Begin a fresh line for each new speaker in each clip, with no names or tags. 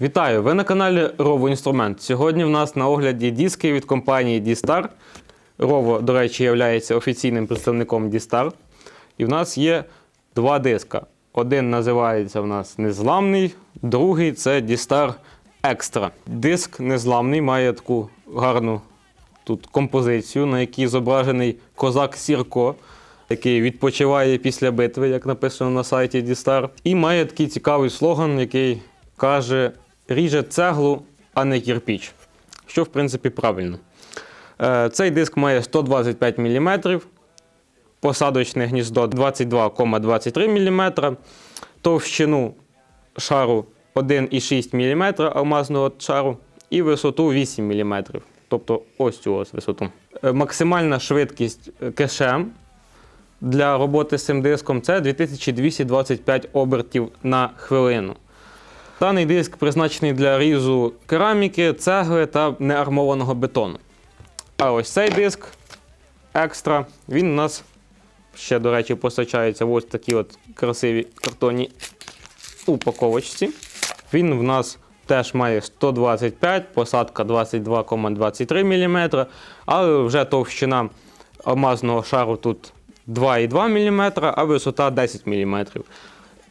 Вітаю! Ви на каналі Rovo Інструмент. Сьогодні в нас на огляді диски від компанії D-Star. Rovo, до речі, є офіційним представником D-Star. І в нас є два диска. Один називається в нас Незламний, другий це D-Star Extra. Диск незламний має таку гарну тут композицію, на якій зображений козак Сірко, який відпочиває після битви, як написано на сайті D-Star. І має такий цікавий слоган, який каже: ріже цеглу, а не кірпіч. Що, в принципі, правильно. Е, Цей диск має 125 мм, посадочне гніздо 22,23 мм, товщину шару 1,6 мм алмазного шару і висоту 8 мм. Тобто ось цю ось висоту. Е, Максимальна швидкість е, кешем для роботи з цим диском це 2225 обертів на хвилину. Даний диск призначений для різу кераміки, цегли та неармованого бетону. А ось цей диск екстра, він у нас ще, до речі, постачається в ось такі от красиві картонні упаковочці. Він в нас теж має 125, посадка 22,23 мм, але вже товщина алмазного шару тут 2,2 мм, а висота 10 мм.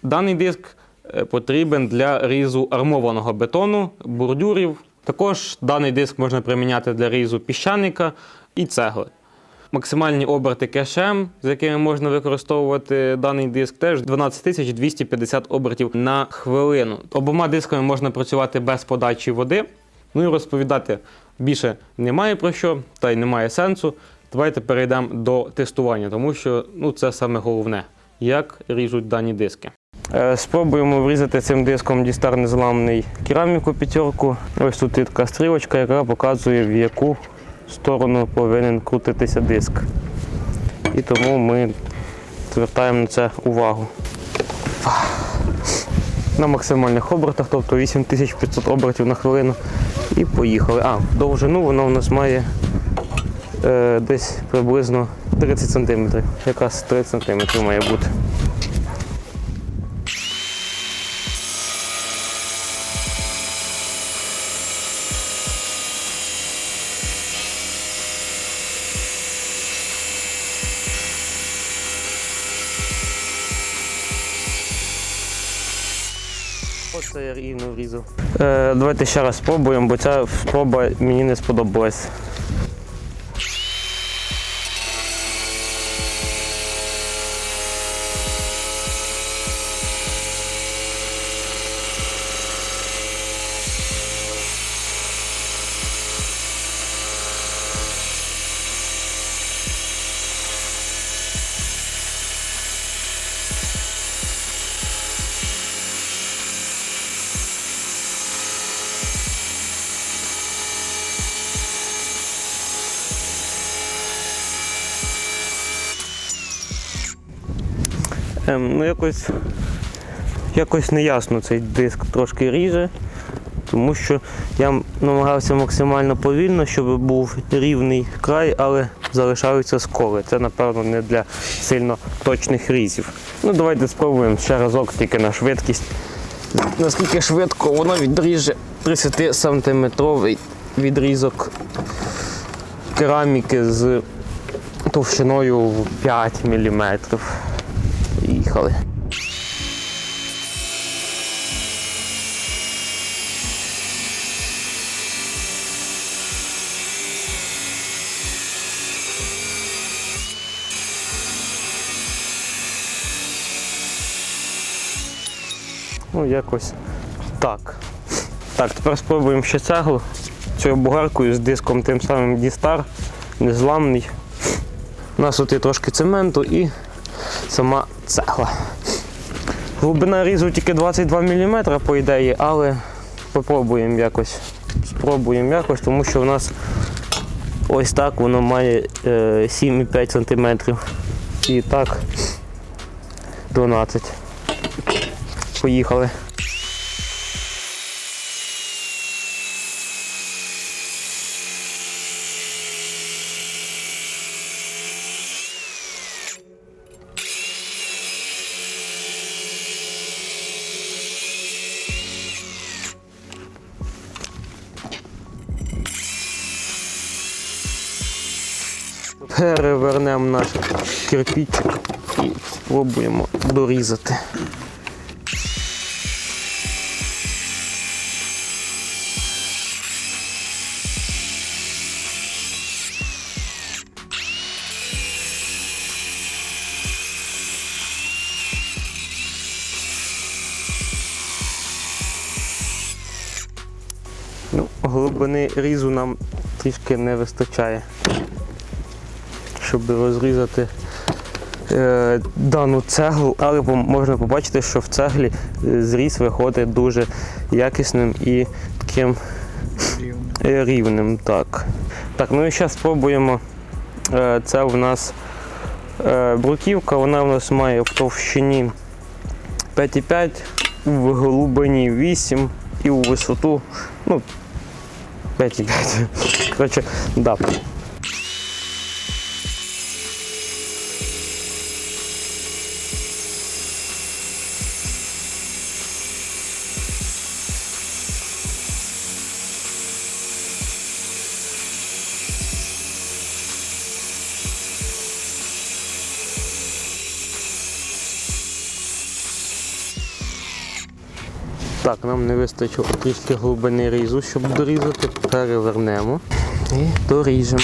Даний диск потрібен для різу армованого бетону, бордюрів. Також даний диск можна приміняти для різу піщаника і цегли. Максимальні оберти кешем, з якими можна використовувати даний диск, теж 12250 обертів на хвилину. Обома дисками можна працювати без подачі води. Ну і розповідати більше немає про що, та й немає сенсу. Давайте перейдемо до тестування, тому що ну, це саме головне, як ріжуть дані диски. Е, Спробуємо врізати цим диском дістар незламний кераміку п'ятерку. Ось тут така стрілочка, яка показує, в яку сторону повинен крутитися диск. І тому ми звертаємо на це увагу. На максимальних обертах, тобто 8500 обертів на хвилину. І поїхали. А, довжину вона у нас має е, десь приблизно 30 см. Якраз 30 см має бути. Оце я рівно врізав. Е, давайте ще раз спробуємо, бо ця спроба мені не сподобалась. Ем, ну якось, якось неясно цей диск трошки ріже, тому що я намагався максимально повільно, щоб був рівний край, але залишаються сколи. Це, напевно, не для сильно точних різів. Ну, давайте спробуємо ще разок тільки на швидкість. Наскільки швидко воно відріже 30 сантиметровий відрізок кераміки з товщиною в 5 мм. Поїхали. Ну, якось так. Так, тепер спробуємо ще цеглу. Цією бугаркою з диском тим самим D-Star, незламний. У нас тут є трошки цементу і сама цегла. Глибина різу тільки 22 мм, по ідеї, але спробуємо якось. Спробуємо якось, тому що в нас ось так воно має е, 7,5 см. І так 12. Поїхали. Перевернемо наш кирпичик і спробуємо дорізати. Ну, глибини різу нам трішки не вистачає, щоб розрізати е, дану цеглу, але можна побачити, що в цеглі е, зріз виходить дуже якісним і таким е, рівним. Так, так ну і зараз спробуємо. Е, це в нас е, бруківка, вона в нас має в товщині 5,5, в глибині 8 і у висоту ну, 5,5. Коротше, да. Так, нам не вистачило трішки глибини різу, щоб дорізати. Перевернемо і доріжемо.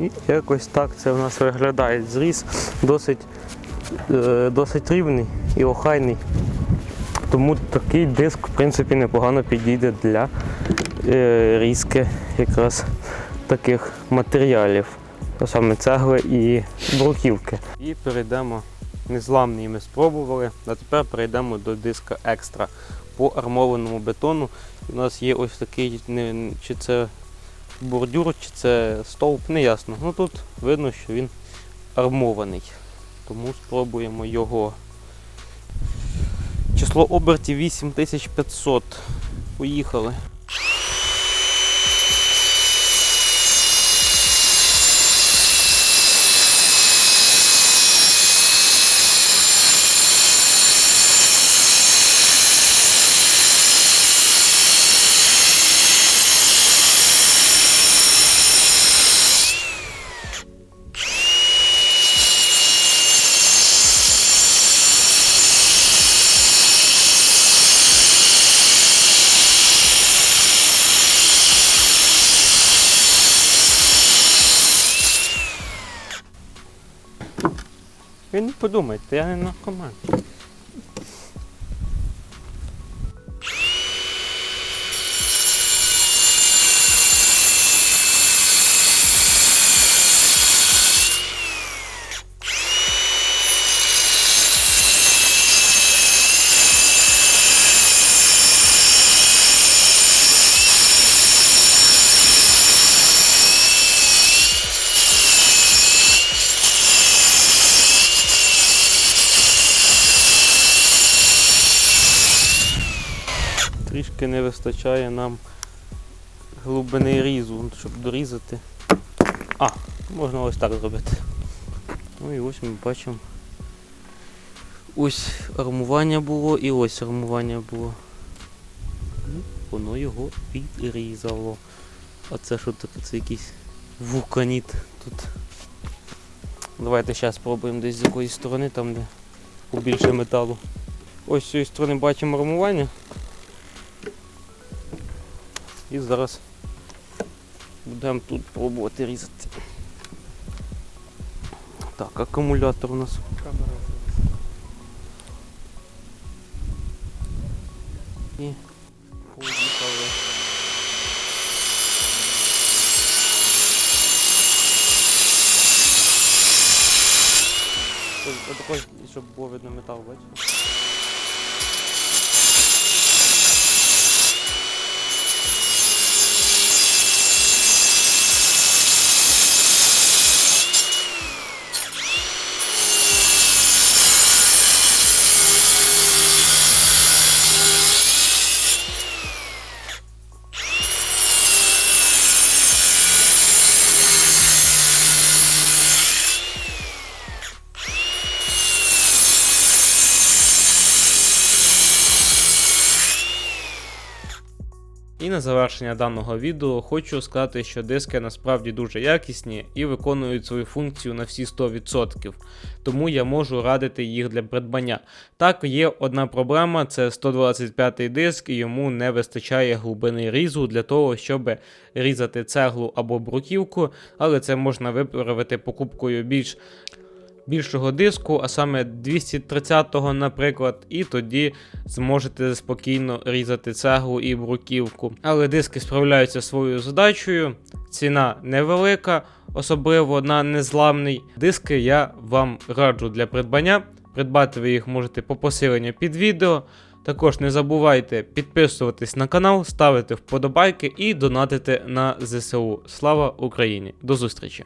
І якось так це в нас виглядає. Зріз досить, е, досить рівний і охайний. Тому такий диск, в принципі, непогано підійде для різки якраз таких матеріалів, а саме цегли і бруківки. І перейдемо, незламний ми спробували, а тепер перейдемо до диска екстра по армованому бетону. У нас є ось такий, чи це бордюр, чи це стовп, не ясно. Ну тут видно, що він армований. Тому спробуємо його. Число обертів 8500. Поїхали. Ви не подумайте, я не наркоман. Трішки не вистачає нам глибини різу, щоб дорізати. А, можна ось так зробити. Ну і ось ми бачимо. Ось армування було і ось армування було. І воно його підрізало. А це що таке? Це якийсь вулканіт тут. Давайте зараз спробуємо десь з якоїсь сторони, там де побільше металу. Ось з цієї сторони бачимо армування. І зараз будемо тут пробувати різати. Так, акумулятор у нас. І поїхали. Отакой, щоб було видно метал, бачите? І на завершення даного відео хочу сказати, що диски насправді дуже якісні і виконують свою функцію на всі 100%, тому я можу радити їх для придбання. Так, є одна проблема: це 125 диск, і йому не вистачає глибини різу для того, щоб різати цеглу або бруківку, але це можна виправити покупкою більш більшого диску, а саме 230-го, наприклад, і тоді зможете спокійно різати цеглу і бруківку. Але диски справляються своєю задачею, ціна невелика, особливо на незламний. Диски я вам раджу для придбання. Придбати ви їх можете по посиленню під відео. Також не забувайте підписуватись на канал, ставити вподобайки і донатити на ЗСУ. Слава Україні! До зустрічі!